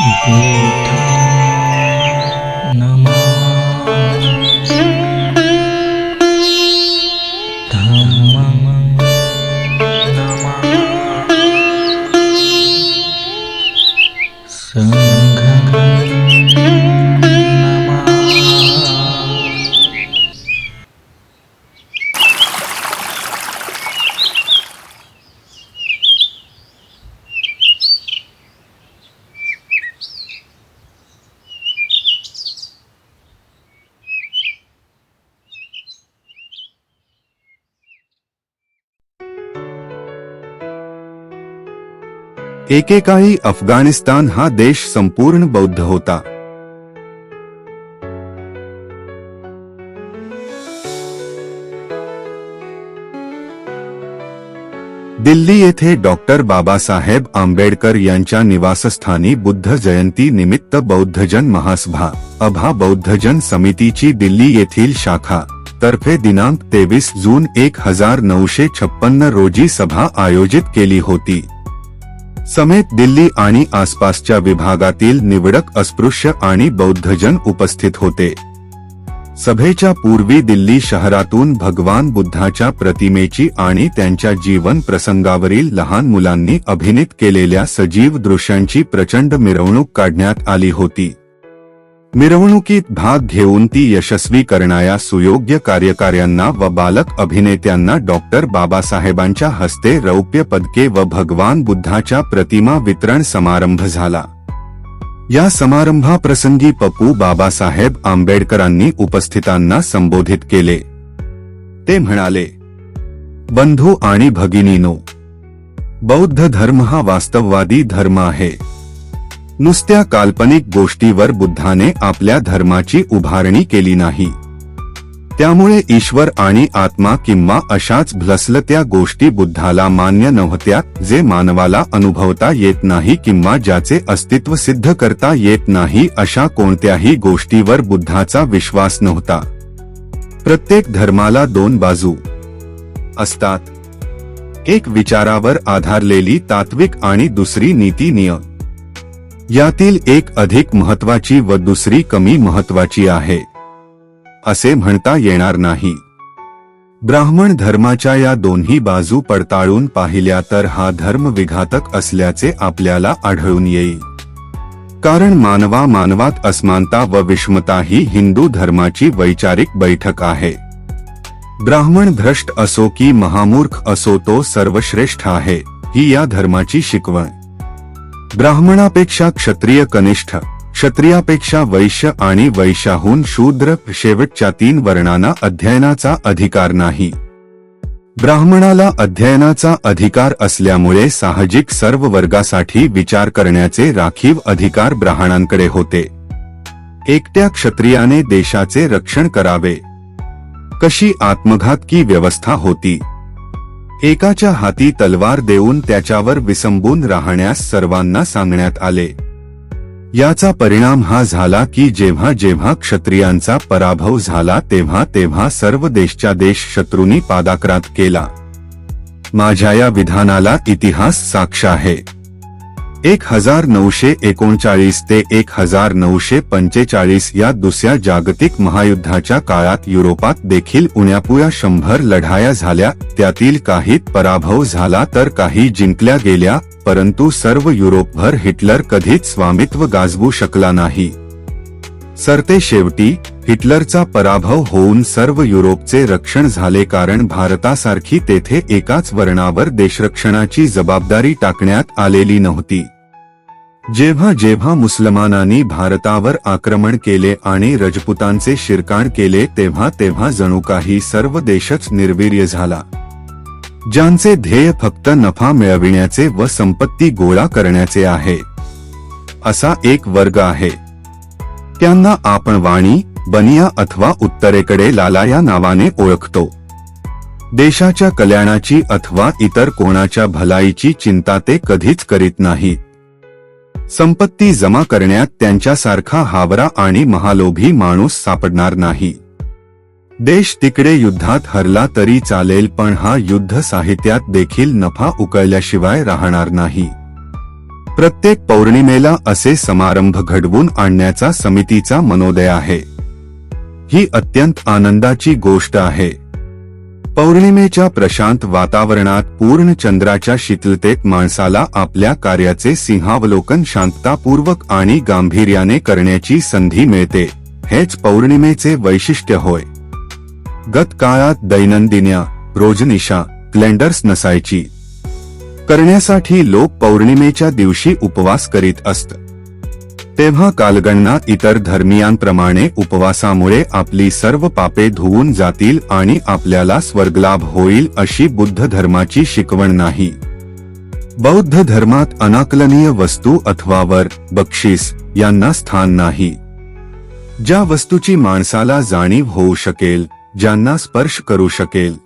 बुद्धं एकेकाळी अफगाणिस्तान हा देश संपूर्ण बौद्ध होता. दिल्ली येथे डॉक्टर बाबासाहेब आंबेडकर यांच्या निवासस्थानी बुद्ध जयंती निमित्त बौद्धजन महासभा अभा बौद्धजन समितीची दिल्ली येथील शाखा तर्फे दिनांक तेवीस जून एक हजार नऊशे छप्पन्न रोजी सभा आयोजित केली होती. समेत दिल्ली आणि आसपासच्या विभागातील निवडक अस्पृश्य आणि बौद्धजन उपस्थित होते. सभेच्या पूर्वी दिल्ली शहरातून भगवान बुद्धाच्या प्रतिमेची आणि त्यांच्या जीवन प्रसंगावरील लहान मुलांनी अभिनीत केलेल्या सजीव दृश्यांची प्रचंड मिरवणूक काढण्यात आली होती. मिरवणुकीत भाग घेऊन ती यशस्वी करणाऱ्या सुयोग्य कार्यकाऱ्यांना व बालक अभिनेत्यांना डॉक्टर बाबासाहेबांच्या हस्ते रौप्य पदके व भगवान बुद्धाच्या प्रतिमा वितरण समारंभ झाला. या समारंभाप्रसंगी पप्पू बाबासाहेब आंबेडकरांनी उपस्थितांना संबोधित केले. ते म्हणाले बंधू आणि भगिनीनो बौद्ध धर्म हा वास्तववादी धर्म आहे. नुसत्या काल्पनिक गोष्टीवर बुद्धाने आपल्या धर्माची उभारणी केली नाही. त्यामुळे ईश्वर आणि आत्मा किंवा अशाच भलसलत्या गोष्टी बुद्धाला मान्य नव्हत्या जे मानवाला अनुभवता येत नाही किंवा ज्याचे अस्तित्व सिद्ध करता येत नाही अशा कोणत्याही गोष्टीवर बुद्धाचा विश्वास नव्हता. प्रत्येक धर्माला दोन बाजू असतात. एक विचारावर आधारलेली तात्विक आणि दुसरी नीतीनिय. नियम यातील एक अधिक महत्वाची व दुसरी कमी महत्वाची आहे. असे म्हणता येणार नाही. ब्राह्मण धर्माच्या या दोन्ही बाजू पडताळून पाहिल्या तर हा धर्म विघातक असल्याचे आपल्याला आढळून येईल. कारण मानवा मानवात असमानता व विषमता ही हिंदू धर्माची वैचारिक बैठक आहे. ब्राह्मण भ्रष्ट असो की महामूर्ख असो तो सर्वश्रेष्ठ आहे ही या धर्माची शिकवण. ब्राह्मणापेक्षा क्षत्रिय कनिष्ठ क्षत्रियापेक्षा वैश्य आणि वैश्याहून शूद्र शेवटच्या तीन वर्णांना अध्ययनाचा अधिकार नाही. ब्राह्मणाला अध्ययनाचा अधिकार असल्यामुळे साहजिक सर्व वर्गासाठी विचार करण्याचे राखीव अधिकार ब्राह्मणांकडे होते. एकट्या क्षत्रियाने देशाचे रक्षण करावे. कशी आत्मघातकी व्यवस्था होती? एकाच्या हाती तलवार देऊन त्याच्यावर विसंबून राहण्यास सर्वांना सांगण्यात आले. याचा परिणाम हा झाला की जेव्हा जेव्हा क्षत्रियांचा पराभव झाला तेव्हा तेव्हा सर्व देशच्या देश शत्रूंनी पादाक्रांत केला. माझ्या या विधानाला इतिहास साक्ष आहे. एक हजार नऊशे एकोणचाळीस ते एक हजार नऊशे पंचेचाळीस या दुसऱ्या जागतिक महायुद्धाच्या काळात युरोपात देखील उण्यापुया शंभर लढाया झाल्या. त्यातील काही पराभव झाला तर काही जिंकल्या गेल्या परंतु सर्व युरोपभर हिटलर कधीच स्वामित्व गाजवू शकला नाही. सरते शेवटी हिटलरचा पराभव होऊन सर्व युरोपचे रक्षण झाले कारण भारतासारखी तेथे एकाच वर्णावर देशरक्षणाची जबाबदारी टाकण्यात आलेली नव्हती. जेव्हा जेव्हा मुसलमानांनी भारतावर आक्रमण केले आणि रजपुतांचे शिरकाण केले तेव्हा तेव्हा जणू काही सर्व देशच निर्वीर्य झाला. ज्यांचे ध्येय फक्त नफा मिळविण्याचे व संपत्ती गोळा करण्याचे आहे. असा एक वर्ग आहे. त्यांना आपण वाणी बनिया अथवा उत्तरेकडे लाला या नावाने ओळखतो. देशाच्या कल्याणाची अथवा इतर कोणाच्या भलाईची चिंता ते कधीच करीत नाहीत संपत्ती जमा करण्यात त्यांच्यासारखा हावरा आणि महालोभी माणूस सापडणार नाही. देश तिकडे युद्धात हरला तरी चालेल पण हा युद्ध साहित्यात देखील नफा उकळल्याशिवाय राहणार नाही. प्रत्येक पौर्णिमेला असे समारंभ घडवून आणण्याचा समितीचा मनोदय आहे. ही अत्यंत आनंदाची गोष्ट आहे. पौर्णिमेच्या प्रशांत वातावरणात पूर्ण चंद्राच्या शीतलतेत माणसाला आपल्या कार्याचे सिंहावलोकन शांततापूर्वक आणि गांभीर्याने करण्याची संधी मिळते हेच पौर्णिमेचे वैशिष्ट्य होय. गत काळात दैनंदिन्या रोजनिशा क्लेंडर्स नसायची. करण्यासाठी लोक पौर्णिमेच्या दिवशी उपवास करीत असत. तेव्हा कालगणना इतर धर्मियांप्रमाणे उपवासामुळे आपली सर्व पापे धुवून जातील आणि आपल्याला स्वर्गलाभ होईल अशी बुद्ध धर्माची शिकवण नाही. बौद्ध धर्मात अनाकलनीय वस्तू अथवा वर बक्षीस यांना स्थान नाही. ज्या वस्तूची माणसाला जाणीव होऊ शकेल ज्यांना स्पर्श करू शकेल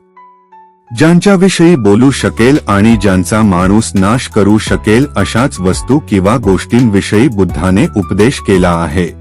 ज्यांच्याविषयी बोलू शकेल आणि ज्यांचा माणूस नाश करू शकेल अशाच वस्तू किंवा गोष्टींविषयी बुद्धाने उपदेश केला आहे.